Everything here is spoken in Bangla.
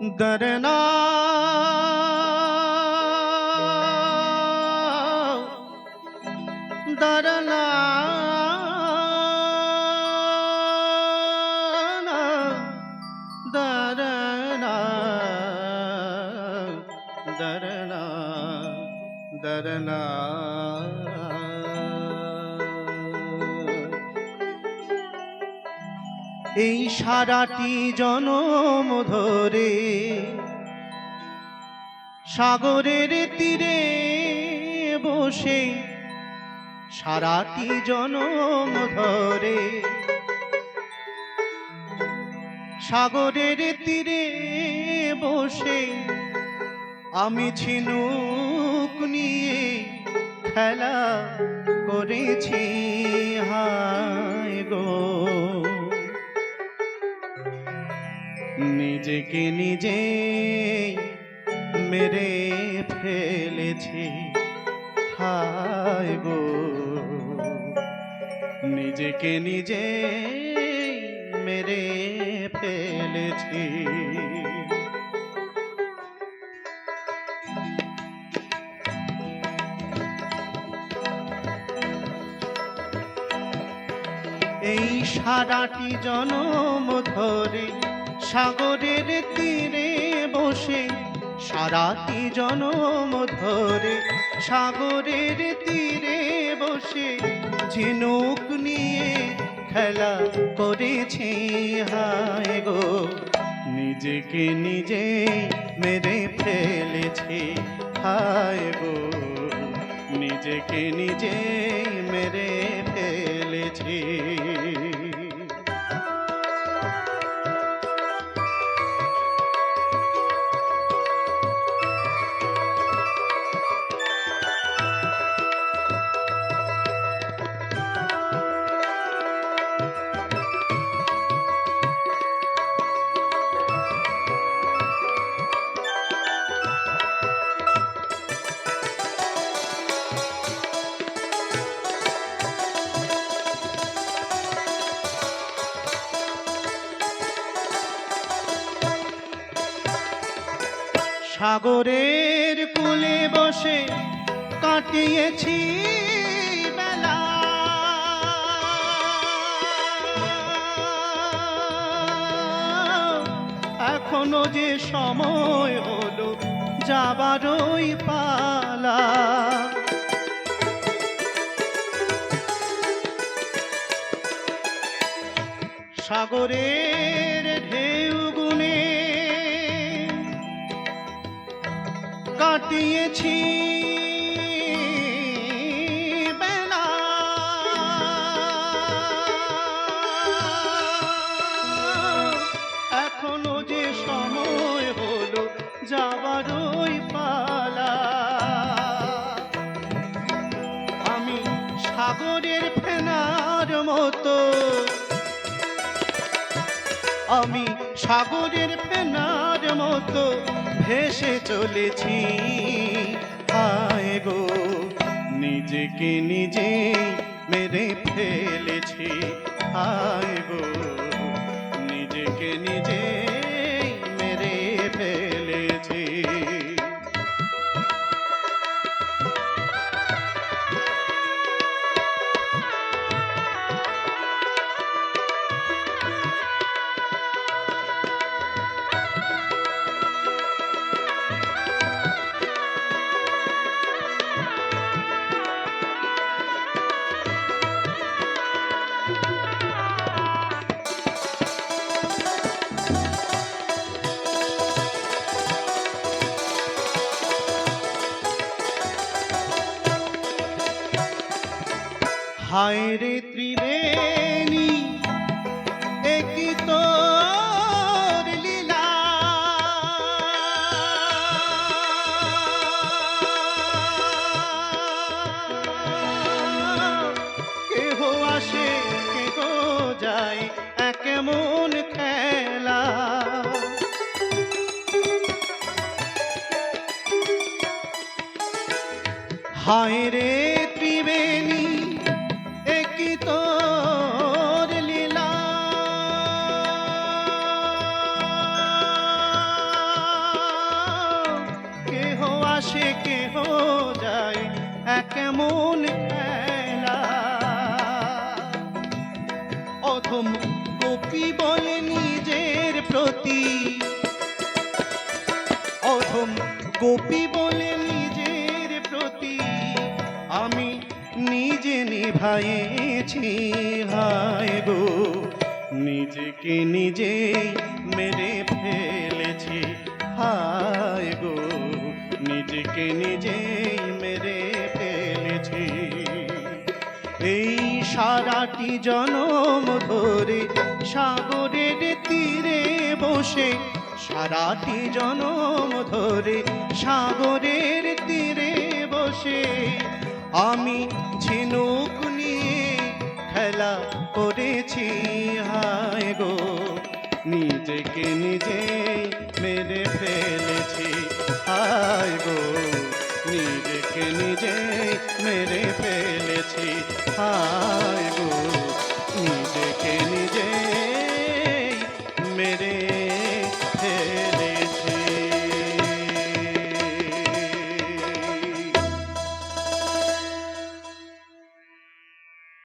दरना दरना दरना दरना दरना এই সারাটি জনম ধরে সাগরের তীরে বসে সারাটি জনম ধরে সাগরের তীরে বসে আমি ঝিনুক নিয়ে খেলা করেছি, হায় গো। নিজেকে নিজে মেরে ফেলেছি। হায় গো। নিজেকে নিজে মেরে ফেলেছি। এই সারাটি জনম ধরে সাগরের তীরে বসে, সারাটি জনম ধরে। সাগরের তীরে বসে ঝিনুক নিয়ে খেলা করেছি, হায় গো। নিজেকে নিজে মেরে ফেলেছি, হায় গো। নিজেকে নিজে মেরে ফেলেছি। সাগরের কূলে বসে কাটিয়েছি বেলা এখনও যে সময় হলো যাবারই পালা। সাগরের কাটিয়েছি বেলা। এখনও যে সময় হলো যাবারই পালা। আমি সাগরের ফেনার মতো। আমি সাগরের ফেনার মতো। ভেসে চলেছি। হায় গো নিজেকে নিজে মেরে ফেলেছি। হায় গো। হায় রে ত্রিবেণী একই তোর লীলা। আসে যায় হায় রে ত্রিবেণী যায় এমন খেলা অধম গোপী বলে নিজের প্রতি। অধম গোপী বলে নিজের প্রতি। আমি নিজে নিভাইছি হায় গো। নিজেকে নিজে মেরে ফেলেছি হায় গো। নিজেকে নিজেই মেরে ফেলেছি। এই সারাটি জনম ধরে সাগরের তীরে বসে, সারাটি জনম ধরে সাগরের তীরে বসে। আমি ঝিনুক নিয়ে খেলা করেছি, হায় গো, নিজেকে নিজে নিজেকে